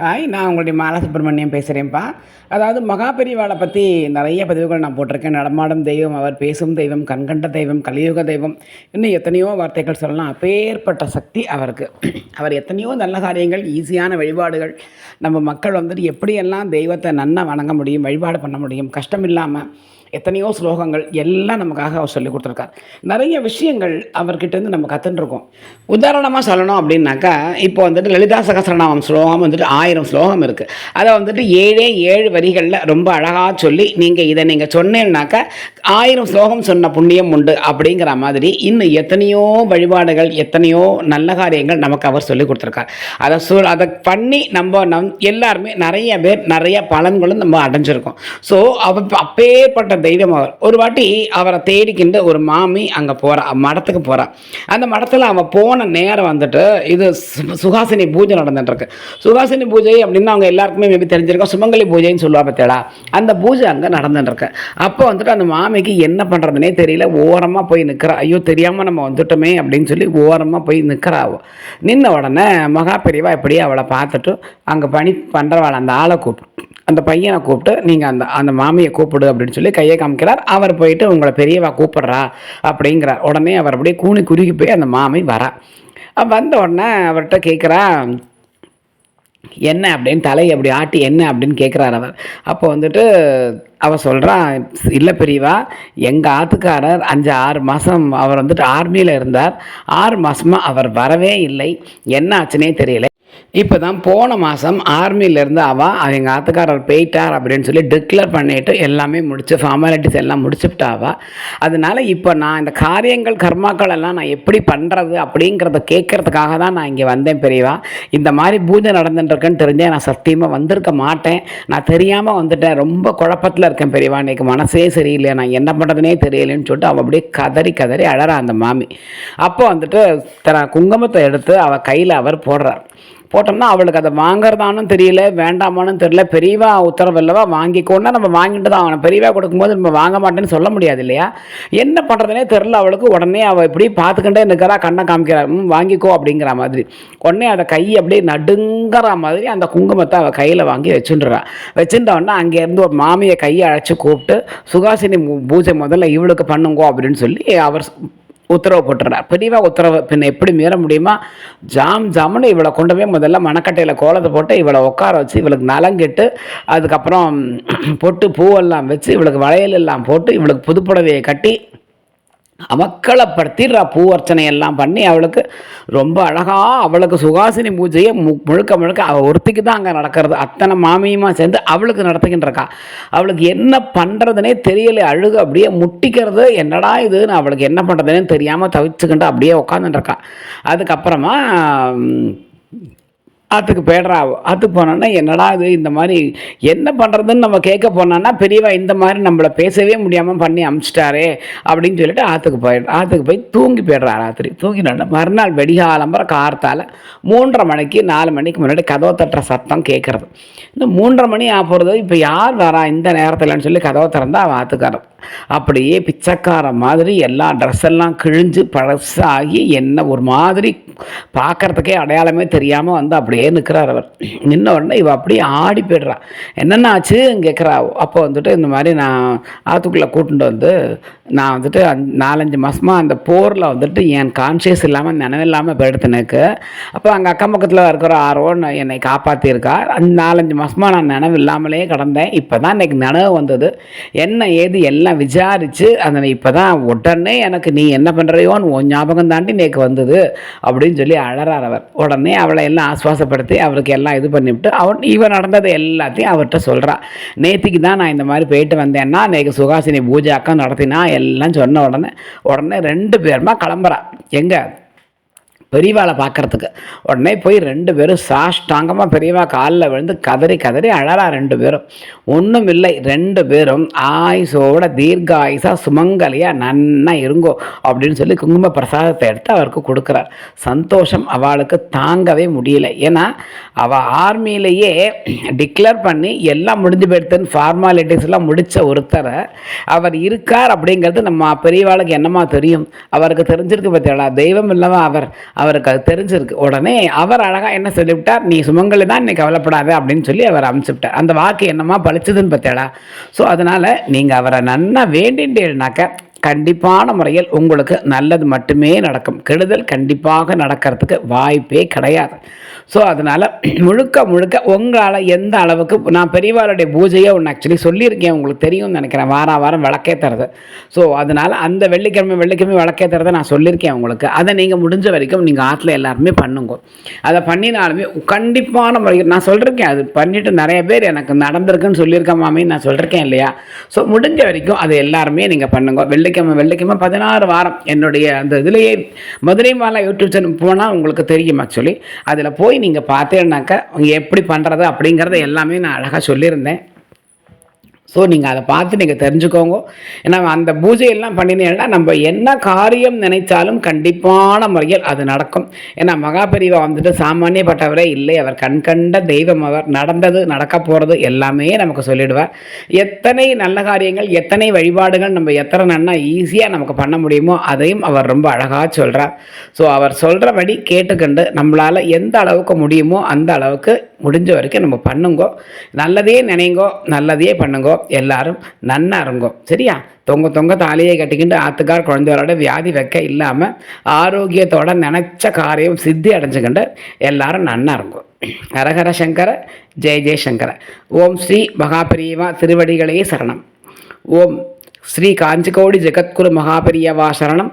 Hi நான் உங்களுடைய மாலா சுப்பிரமணியம் பேசுகிறேன்ப்பா அதாவது மகாபெரிவாளை பற்றி நிறைய பதிவுகள் நான் போட்டிருக்கேன். நடமாடும் தெய்வம் அவர் பேசும் தெய்வம் கண்கண்ட தெய்வம் கலியுக தெய்வம் இன்னும் எத்தனையோ வார்த்தைகள் சொல்லலாம். அப்பேற்பட்ட சக்தி அவருக்கு. அவர் எத்தனையோ நல்ல காரியங்கள் ஈஸியான வழிபாடுகள். நம்ம மக்கள் வந்துட்டு எப்படியெல்லாம் தெய்வத்தை நன்னா வணங்க முடியும் வழிபாடு பண்ண முடியும் கஷ்டம் இல்லாமல் எத்தனையோ ஸ்லோகங்கள் எல்லாம் நமக்காக அவர் சொல்லி கொடுத்துருக்கார். நிறைய விஷயங்கள் அவர்கிட்டேருந்து நம்ம கற்றுட்டுருக்கோம் உதாரணமாக சொல்லணும் அப்படின்னாக்கா இப்போ வந்துட்டு லலிதா சகசரநாமம் ஸ்லோகம் வந்துட்டு ஆயிரம் ஸ்லோகம் இருக்குது அதை வந்துட்டு ஏழே ஏழு வரிகளில் ரொம்ப அழகாக சொல்லி நீங்கள் இதை நீங்கள் சொன்னேன்னாக்கா ஆயிரம் ஸ்லோகம் சொன்ன புண்ணியம் உண்டு அப்படிங்கிற மாதிரி இன்னும் எத்தனையோ வழிபாடுகள் எத்தனையோ நல்ல காரியங்கள் நமக்கு அவர் சொல்லி கொடுத்துருக்கார். அதை சொல் அதை பண்ணி நம்ம நம் எல்லாருமே நிறைய பேர் நிறைய பலன்களும் நம்ம அடைஞ்சிருக்கோம். ஸோ அவ அப்பேற்பட்ட தெய்வம் அவர். ஒரு வாட்டி அவரை தேடிக்கிண்டு ஒரு மாமி அங்கே போகிறா மடத்துக்கு போகிறா அந்த மடத்தில் அவன் போன நேரம் வந்துட்டு இது சு- சுகாசினி பூஜை நடந்துட்டுருக்கு. சுகாசினி பூஜை அப்படின்னு அவங்க எல்லாருக்குமே மேபி தெரிஞ்சிருக்கோம். சுமங்கலி பூஜைன்னு சொல்லுவா பார்த்தேடா அந்த பூஜை அங்கே நடந்துட்டுருக்கு. அப்போ வந்துட்டு அந்த மாமிக்கு என்ன பண்ணுறதுனே தெரியல. ஓரமாக போய் நிற்கிறா ஐயோ தெரியாமல் நம்ம வந்துட்டோமே அப்படின்னு சொல்லி ஓரமாக போய் நிற்கிறா நின்ன உடனே மகா பெரியவா இப்படியே அவளை பார்த்துட்டு அங்கே பணி பண்ணுறவாள் அந்த ஆளை கூப்பிட்டு அந்த பையனை கூப்பிட்டு நீங்கள் அந்த அந்த மாமியை கூப்பிடு அப்படின்னு சொல்லி கையை காமிக்கிறார். அவர் போயிட்டு உங்களை பெரியவா கூப்பிட்றா அப்படிங்கிறார். உடனே அவர் அப்படியே கூனி குறுகி போய் அந்த மாமி வரா. வந்த உடனே அவர்கிட்ட கேட்குறா என்ன அப்படின்னு தலையை அப்படி ஆட்டி என்ன அப்படின்னு கேட்குறாரு அவர். அப்போ வந்துட்டு அவள் சொல்கிறா இல்லை பெரியவா எங்கள் ஆத்துக்காரர் அஞ்சு ஆறு மாதம் அவர் வந்துட்டு ஆர்மியில் இருந்தார். ஆறு மாதமாக அவர் வரவே இல்லை. என்ன ஆச்சுனே தெரியல. இப்போ தான் போன மாதம் ஆர்மியிலேருந்து அவள் எங்கள் ஆத்துக்காரர் போயிட்டார் அப்படின்னு சொல்லி டிக்ளேர் பண்ணிவிட்டு எல்லாமே முடிச்சு ஃபார்மாலிட்டிஸ் எல்லாம் முடிச்சுட்டாவா அதனால் அதனால இப்போ நான் இந்த காரியங்கள் கர்மாக்கள் எல்லாம் நான் எப்படி பண்ணுறது அப்படிங்கிறத கேட்கறதுக்காக தான் நான் இங்கே வந்தேன் பெரியவா. இந்த மாதிரி பூஜை நடந்துட்டுருக்குன்னு தெரிஞ்சேன் நான் சத்தியமாக வந்திருக்க மாட்டேன். நான் தெரியாமல் வந்துட்டேன். ரொம்ப குழப்பத்தில் இருக்கேன் பெரியவா. இன்னைக்கு மனசே சரியில்லையா? நான் என்ன பண்ணுறதுனே தெரியலைன்னு சொல்லிட்டு அவள் அப்படியே கதறி கதறி அழறா அந்த மாமி. அப்போ வந்துட்டு தர குங்குமத்தை எடுத்து அவள் கையில் அவர் போடுறார். போட்டோம்னா அவளுக்கு அதை வாங்குறதானும் தெரியல வேண்டாமானும் தெரியல. பெரியவா உத்தரவு இல்லவா வாங்கிக்கோன்னா நம்ம வாங்கிட்டு தான் ஆகணும். பெரியவா கொடுக்கும்போது நம்ம வாங்க மாட்டேன்னு சொல்ல முடியாது இல்லையா? என்ன பண்ணுறதுனே தெரில அவளுக்கு. உடனே அவள் இப்படி பார்த்துக்கிட்டே நிற்கிறா கண்ணை காமிக்கிறா. வாங்கிக்கோ அப்படிங்கிற மாதிரி. உடனே அதை கை அப்படியே நடுங்கிற மாதிரி அந்த குங்குமத்தை அவள் கையில் வாங்கி வச்சுட்டுறா. வச்சுட்டோன்னா அங்கேருந்து ஒரு மாமியை கையை அழைச்சி கூப்பிட்டு சுகாசினி பூ- பூஜை முதல்ல இவளுக்கு பண்ணுங்கோ அப்படின்னு சொல்லி அவர் உத்தரவு போட்டுறார். பெரியவா உத்தரவு பின்ன எப்படி மீற முடியுமா? ஜாம் ஜாமுன்னு இவளை கொண்டு போய் முதல்ல மணக்கட்டையில் கோலத்தை போட்டு இவளை உட்கார வச்சு இவளுக்கு நலங்கிட்டு அதுக்கப்புறம் பொட்டு பூவெல்லாம் வச்சு இவளுக்கு வளையல் எல்லாம் போட்டு இவளுக்கு புதுப்புடவையை கட்டி அமக்களப்படுத்திடுறா பூவர்ச்சனை எல்லாம் பண்ணி அவளுக்கு ரொம்ப அழகாக அவளுக்கு சுகாசினி பூஜையை மு முழுக்க முழுக்க அவள் ஒருத்திக்கு தான் அங்கே நடக்கிறது. அத்தனை மாமியுமா சேர்ந்து அவளுக்கு நடத்துகின்றக்கா அவளுக்கு என்ன பண்ணுறதுனே தெரியல. அழுகு அப்படியே முட்டிக்கிறது என்னடா இதுன்னு அவளுக்கு என்ன பண்ணுறதுன்னு தெரியாமல் தவிச்சுக்கிட்டு அப்படியே உட்காந்துட்டுருக்கா அதுக்கப்புறமா ஆற்றுக்கு போயிடுறா. ஆற்றுக்கு போனோன்னா என்னடா இது இந்த மாதிரி என்ன பண்ணுறதுன்னு நம்ம கேட்க போனோன்னா பெரியவா இந்த மாதிரி நம்மளை பேசவே முடியாமல் பண்ணி அமுச்சிட்டாரே அப்படின்னு சொல்லிட்டு ஆற்றுக்கு போயிடு ஆற்றுக்கு போய் தூங்கி போயிடுறா ராத்திரி. தூங்கினோட மறுநாள் வெடிகாலம்பரம் கார்த்தால் மூன்றரை மணிக்கு நாலு மணிக்கு முன்னாடி கதவை தட்டுற சத்தம் கேட்குறது. இந்த மூன்றரை மணி ஆக போகிறது இப்போ யார் வரா இந்த நேரத்தில்னு சொல்லி கதவை திறந்தா அவன் ஆற்றுக்காரன் அப்படியே பிச்சைக்கார மாதிரி எல்லா ட்ரெஸ் எல்லாம் கிழிஞ்சு பழசாகி என்ன ஒரு மாதிரி பார்க்கறதுக்கே அடையாளமே தெரியாமல் வந்து அப்படியே நிற்கிறார் அவர். நின்ன உடனே இவ அப்படியே ஆடி போய்டுறா. என்னென்ன ஆச்சு? கேட்குறா அப்போ வந்துட்டு இந்த மாதிரி நான் ஆற்றுக்குள்ளே கூட்டிட்டு வந்து நான் வந்துட்டு அந் நாலஞ்சு மாதமாக அந்த போரில் வந்துட்டு என் கான்ஷியஸ் இல்லாமல் நினைவில்லாமல் போயிடுத்துனுக்கு அப்போ அங்கே அக்கம் பக்கத்தில் இருக்கிற ஆர்வம் என்னை காப்பாற்றியிருக்கா அந்த நாலஞ்சு மாதமாக நான் நினைவு இல்லாமலே கிடந்தேன். இப்போ தான் இன்றைக்கி நினைவு வந்தது. என்ன ஏது எல்லாம் விசாரித்து அந்த இப்போ தான் உடனே எனக்கு நீ என்ன பண்ணுறியோன்னு உன் ஞாபகம் தாண்டி நேக்கு வந்தது. அப்படின்னு சொல்லி அழறார் அவர். உடனே அவளை எல்லாம் ஆஸ்வாசப்படுத்தி அவருக்கு எல்லாம் இது பண்ணிவிட்டு அவன் இவன் நடந்தது எல்லாத்தையும் அவர்கிட்ட சொல்கிறான் நேற்றுக்கு தான் நான் இந்த மாதிரி போயிட்டு வந்தேன்னா நேற்று சுகாசினி பூஜாக்கம் நடத்தினா எல்லாம் சொன்ன உடனே உடனே ரெண்டு பேருமா கிளம்புறா. எங்கே? பெரியவாளை பார்க்கறதுக்கு. உடனே போய் ரெண்டு பேரும் சாஷ்டாங்கமாக பெரியவா காலில் விழுந்து கதறி கதறி அழறா ரெண்டு பேரும். ஒன்றும் இல்லை ரெண்டு பேரும் ஆயுசோட தீர்காயுசா சுமங்கலியாக நன்னா இருங்கோ அப்படின்னு சொல்லி குங்கும பிரசாதத்தை எடுத்து அவருக்கு கொடுக்குறார். சந்தோஷம் அவளுக்கு தாங்கவே முடியல. ஏன்னா அவள் ஆர்மியிலேயே டிக்ளேர் பண்ணி எல்லாம் முடிஞ்சு போயிடுத்துன்னு ஃபார்மாலிட்டிஸ்லாம் முடித்த ஒருத்தரை அவர் இருக்கார் அப்படிங்கிறது நம்ம பெரியவாளுக்கு என்னமா தெரியும். அவருக்கு தெரிஞ்சிருக்கு பார்த்தீங்களா தெய்வம் இல்லாமல் அவர் அவருக்கு அது தெரிஞ்சிருக்கு. உடனே அவர் அழகாக என்ன சொல்லிவிட்டார்? நீ சுமங்கலி தான் நீ கவலைப்படாத அப்படின்னு சொல்லி அவர் அனுப்பிச்சுவிட்டார். அந்த வாக்கு என்னமா பழிச்சதுன்னு பார்த்தேடா ஸோ அதனால் நீங்கள் அவரை நன்னா வேண்டின்றேனாக்க கண்டிப்பான முறையில் உங்களுக்கு நல்லது மட்டுமே நடக்கும். கெடுதல் கண்டிப்பாக நடக்கிறதுக்கு வாய்ப்பே கிடையாது. ஸோ அதனால் முழுக்க முழுக்க உங்களால் எந்த அளவுக்கு நான் பெரியவாளுடைய பூஜையை ஒன்று ஆக்சுவலி சொல்லியிருக்கேன் உங்களுக்கு தெரியும்னு நினைக்கிறேன். வாரம் வாரம் விளக்கே தருது. ஸோ அதனால் அந்த வெள்ளிக்கிழமை வெள்ளிக்கிழமை விளக்கே தரதை நான் சொல்லியிருக்கேன் உங்களுக்கு. அதை நீங்கள் முடிஞ்ச வரைக்கும் நீங்கள் ஆற்றுல எல்லாருமே பண்ணுங்க. அதை பண்ணினாலுமே கண்டிப்பான முறையில் நான் சொல்லியிருக்கேன் அது பண்ணிவிட்டு நிறைய பேர் எனக்கு நடந்திருக்குன்னு சொல்லியிருக்கேன் மாமி நான் சொல்லியிருக்கேன் இல்லையா? ஸோ முடிஞ்ச வரைக்கும் அதை எல்லாருமே நீங்கள் பண்ணுங்க. வெள்ளிக்கிழமை வெள்ளிக்கிழமை பதினாறு வாரம் என்னுடைய அந்த இதுலேயே மதுரை மாலா யூடியூப் சேனல் போனால் உங்களுக்கு தெரியும் ஆக்சுவலி அதில் போய் நீங்கள் பார்த்தேன்னாக்கா எப்படி பண்ணுறது அப்படிங்கிறத எல்லாமே நான் அழகாக சொல்லியிருந்தேன். ஸோ நீங்கள் அதை பார்த்து நீங்கள் தெரிஞ்சுக்கோங்க. ஏன்னா அந்த பூஜையெல்லாம் பண்ணினீங்கன்னா நம்ம என்ன காரியம் நினைச்சாலும் கண்டிப்பான முறையில் அது நடக்கும். ஏன்னா மகாபெரிவா வந்துட்டு சாமானியப்பட்டவரே இல்லை. அவர் கண்கண்ட தெய்வம் அவர். நடந்தது நடக்க போகிறது எல்லாமே நமக்கு சொல்லிடுவார். எத்தனை நல்ல காரியங்கள் எத்தனை வழிபாடுகள் நம்ம எத்தனை நன்னா ஈஸியாக நமக்கு பண்ண முடியுமோ அதையும் அவர் ரொம்ப அழகாக சொல்கிறார் ஸோ அவர் சொல்கிறபடி கேட்டுக்கண்டு நம்மளால் எந்த அளவுக்கு முடியுமோ அந்த அளவுக்கு முடிஞ்ச வரைக்கும் நம்ம பண்ணுங்கோ. நல்லதே நினைங்கோ நல்லதையே பண்ணுங்கோ. எல்லாரும் நன்னா இருங்கோ. சரியா? தொங்க தொங்க தாலியை கட்டிக்கிட்டு ஆத்துக்கார் குழந்தைகளோட வியாதி வைக்க இல்லாமல் ஆரோக்கியத்தோட நினச்ச காரியம் சித்தி அடைஞ்சுக்கிட்டு எல்லாரும் நன்னா இருங்கோ. ஹரஹர சங்கர ஜெய ஜெயசங்கர ஓம் ஸ்ரீ மகாபிரியவா திருவடிகளே சரணம். ஓம் ஸ்ரீ காஞ்சிகோடி ஜெகத்குரு மகாபிரியவா சரணம்.